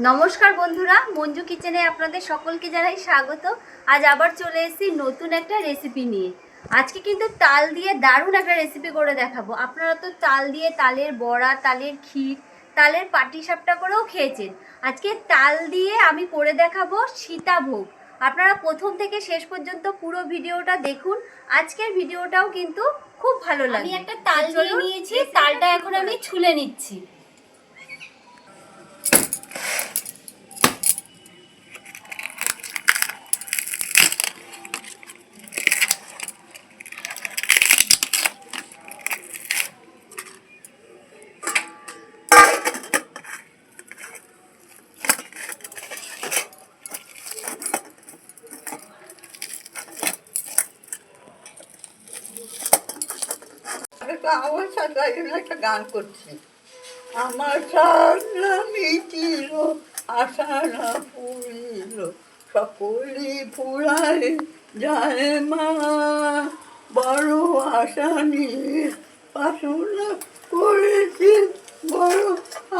নমস্কার বন্ধুরা মঞ্জু কিচেনে আপনাদের সকলকে জানাই স্বাগত। আজ আবার চলে এসেছি নতুন একটা রেসিপি নিয়ে। আজকে কিন্তু তাল দিয়ে দারুণ একটা রেসিপি করে দেখাবো। আপনারা তো তাল দিয়ে তালের বড়া তালের ক্ষীর তালের পাটি সাপটা করেও খেয়েছেন। আজকে তাল দিয়ে আমি করে দেখাবো সীতাভোগ। আপনারা প্রথম থেকে শেষ পর্যন্ত পুরো ভিডিওটা দেখুন। আজকের ভিডিওটাও কিন্তু খুব ভালো লাগে আমি একটা তাল নিয়েছি তালটা এখন আমি ছুলে নিচ্ছি একটা আমার সাথে একটা গান করছে। আমার সাধনা মিটিল আশা না পুরিল সকলি ফুরায় যায় মা। বড় আশা নিয়ে বাসনা করেছি, বড়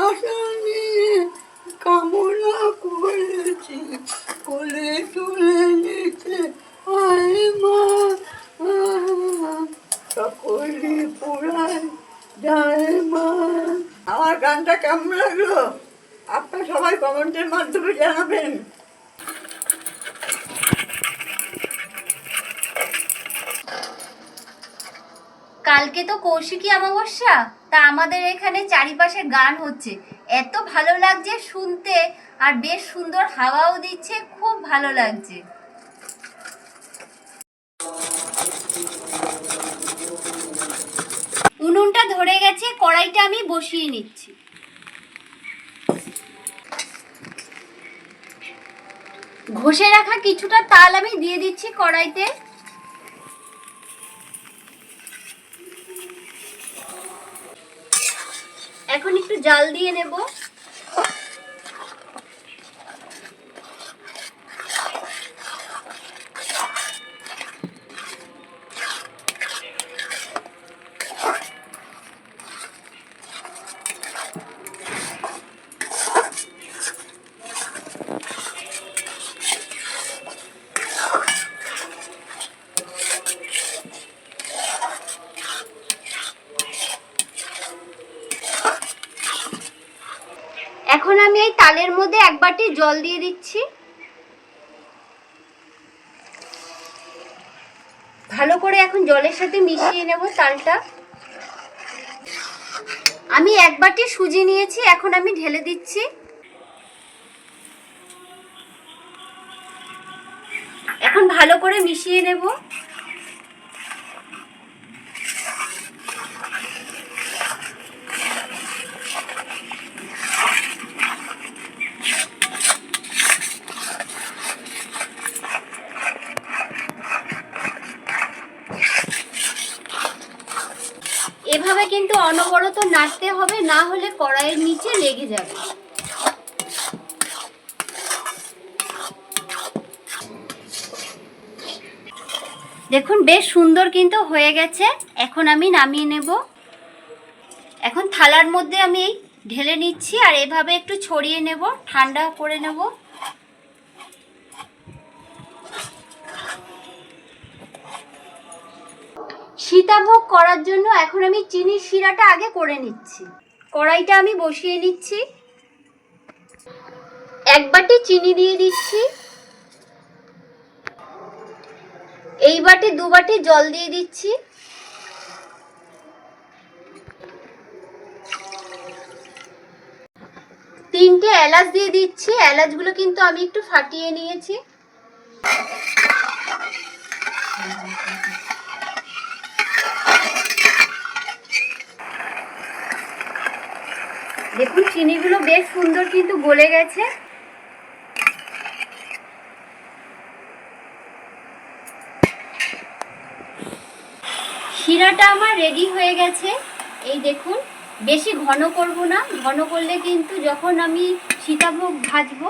আশা কামনা করেছি, কোলে তুলে নিতে আয় মা। যায় মা আমার গানটা কেমন লাগল? সবাই কমেন্টের মাধ্যমে জানাবেন। কালকে তো কৌশিকী অমাবস্যা, তা আমাদের এখানে চারিপাশে গান হচ্ছে। এত ভালো লাগছে শুনতে, আর বেশ সুন্দর হাওয়াও দিচ্ছে, খুব ভালো লাগছে। উনুনটা ধরে গেছে, কড়াইটা আমি বসিয়ে নিচ্ছি। ঘষে রাখা কিছুটা তাল আমি দিয়ে দিচ্ছি কড়াইতে। এখন একটু জাল দিয়ে নেব এখন আমি এই তালের মধ্যে এক বাটি জল দিয়ে দিচ্ছি। ভালো করে এখন জলের সাথে মিশিয়ে নেব তালটা আমি এক বাটি সুজি নিয়েছি, এখন আমি ঢেলে দিচ্ছি। এখন ভালো করে মিশিয়ে নেব এভাবে কিন্তু অনবরত নাড়তে হবে, না হলে কড়াইয়ের নিচে লেগে যাবে। দেখুন, বেশ সুন্দর কিন্তু হয়ে গেছে। এখন আমি নামিয়ে নেব। এখন থালার মধ্যে আমি ঢেলে নিচ্ছি, আর এভাবে একটু ছড়িয়ে নেব, ঠান্ডা করে নেব। সীতাভোগ করার জন্য এখন আমি চিনির শিরাটা আগে করে নিচ্ছি। কড়াইটা আমি বসিয়ে নিচ্ছি। এক বাটি চিনি দিয়ে দিচ্ছি। এই বাটি দু বাটি জল দিয়ে দিচ্ছি। তিনটে এলাচ দিয়ে দিচ্ছি। এলাচগুলো কিন্তু আমি একটু ফাটিয়ে নিয়েছি। দেখুন, চিনিগুলো বেশ সুন্দর কিন্তু গলে গেছে। শিরাটা আমার রেডি হয়ে গেছে। এই দেখুন, বেশি ঘন করব না। ঘন করলে কিন্তু যখন আমি সীতাভোগ ভাজবো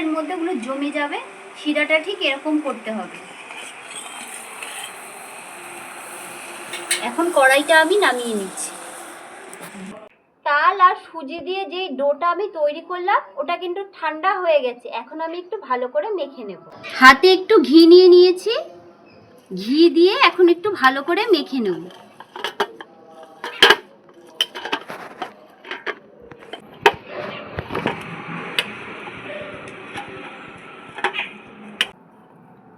এর মধ্যে ওগুলো জমে যাবে। শিরাটা ঠিক এরকম করতে হবে। এখন কড়াইটা আমি নামিয়ে নিচ্ছি। তাল আর সুজি দিয়ে যেই ডোটা আমি তৈরি করলাম, ওটা কিন্তু ঠান্ডা হয়ে গেছে। এখন আমি একটু ভালো করে মেখে নেব। হাতে একটু ঘি নিয়ে নিয়েছি। ঘি দিয়ে এখন একটু ভালো করে মেখে নেব।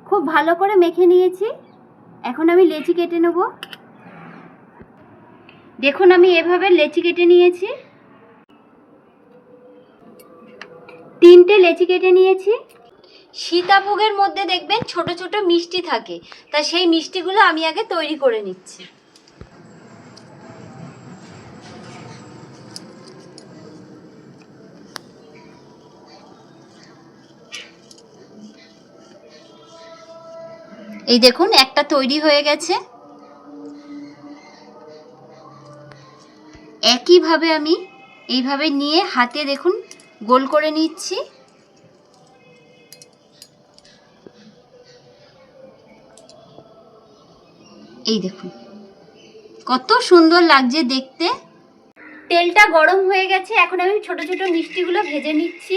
খুব ভালো করে মেখে নিয়েছি। এখন আমি লেচি কেটে নেব। দেখুন, আমি এভাবে লেচি কেটে নিয়েছি। তিনটে লেচি কেটে নিয়েছি। সীতাভোগের মধ্যে দেখবেন ছোট ছোট মিষ্টি থাকে। তা সেই মিষ্টিগুলো আমি আগে তৈরি করে নিচ্ছি। এই দেখুন, একটা তৈরি হয়ে গেছে। একইভাবে আমি এইভাবে নিয়ে হাতে দেখুন, গোল করে নিচ্ছি। এই দেখুন। কত সুন্দর লাগছে দেখতে। তেলটা গরম হয়ে গেছে, এখন আমি ছোট ছোট মিষ্টিগুলো ভেজে নিচ্ছি।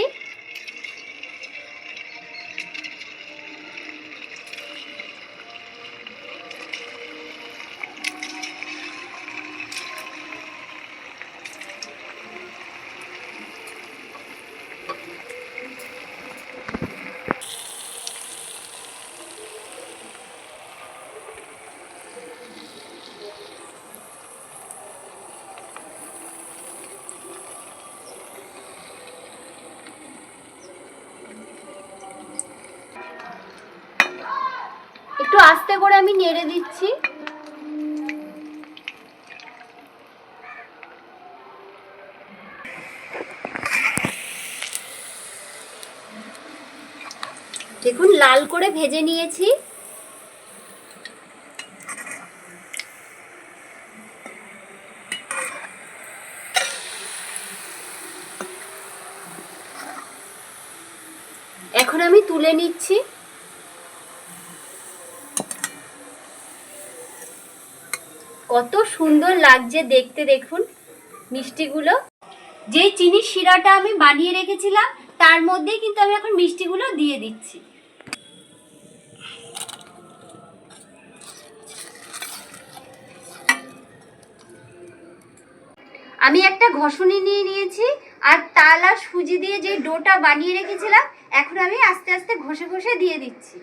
আস্তে করে আমি নেড়ে দিচ্ছি। দেখুন লাল করে ভেজে নিয়েছি। এখন আমি তুলে নিচ্ছি। কত সুন্দর লাগছে দেখতে দেখুন মিষ্টিগুলো। যে চিনির শিরাটা আমি বানিয়ে রেখেছিলাম, তার মধ্যেই কিন্তু আমি এখন মিষ্টিগুলো দিয়ে দিচ্ছি। আমি একটা ঘষণি নিয়ে নিয়েছি, আর তাল আর সুজি দিয়ে যে ডোটা বানিয়ে রেখেছিলাম, এখন আমি আস্তে আস্তে ঘষে ঘষে দিয়ে দিচ্ছি।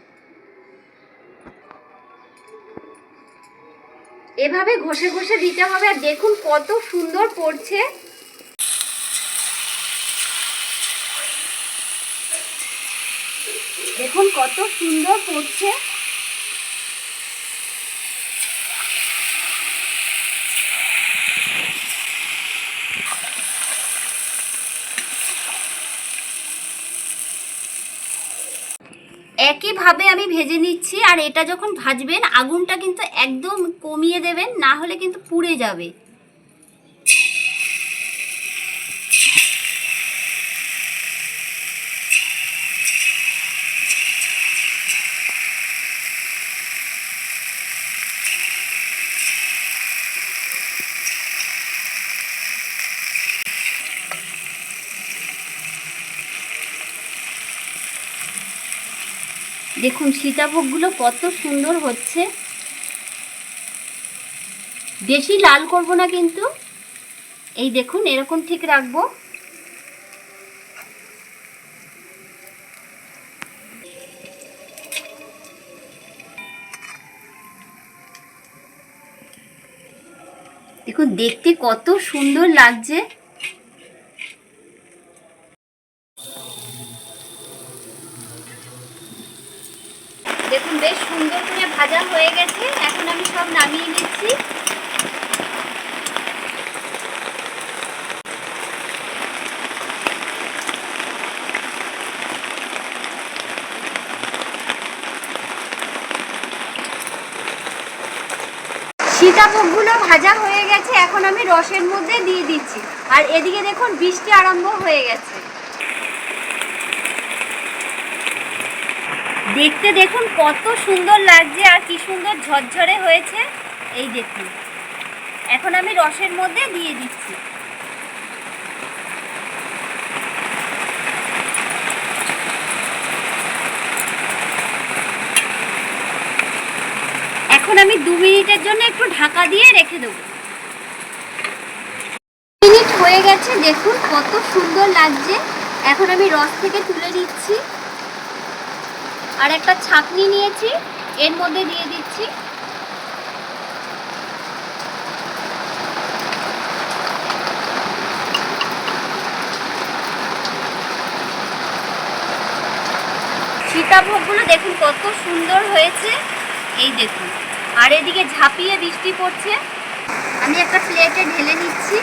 এভাবে ঘষে ঘষে দিতে হবে আর দেখুন কত সুন্দর পড়ছে। দেখুন কত সুন্দর পড়ছে। একইভাবে আমি ভেজে নিচ্ছি আর এটা যখন ভাজবেন, আগুনটা কিন্তু একদম কমিয়ে দেবেন, না হলে কিন্তু পুড়ে যাবে। দেখুন সীতাভোগগুলো কত সুন্দর হচ্ছে। বেশি লাল করব না কিন্তু। এই দেখুন, এরকম ঠিক রাখব। দেখুন, দেখতে কত সুন্দর লাগছে দেখুন বেশ সুন্দর করে ভাজা হয়ে গেছে, এখন আমি সব নামিয়ে নিচ্ছি। সীতাভোগগুলো ভাজা হয়ে গেছে, এখন আমি রসের মধ্যে দিয়ে দিচ্ছি। আর এদিকে দেখুন, বৃষ্টি আরম্ভ হয়ে গেছে। দেখতে দেখুন কত সুন্দর লাগছে আর কি সুন্দর ঝরঝরে হয়েছে। এই দেখুন। এখন আমি রসের মধ্যে দিয়ে দিচ্ছি। এখন আমি দু মিনিটের জন্য একটু ঢাকা দিয়ে রেখে দেবো। মিনিট হয়ে গেছে, দেখুন কত সুন্দর লাগছে। এখন আমি রস থেকে তুলে নিচ্ছি। আর একটা ছাকনি নিয়েছি, এর মধ্যে দিয়ে দিচ্ছি। সীতাভোগগুলো দেখুন কত সুন্দর হয়েছে। এই দেখুন। আর এদিকে ঝাঁপিয়ে বৃষ্টি পড়ছে। আমি একটা প্লেটে ঢেলে নিচ্ছি।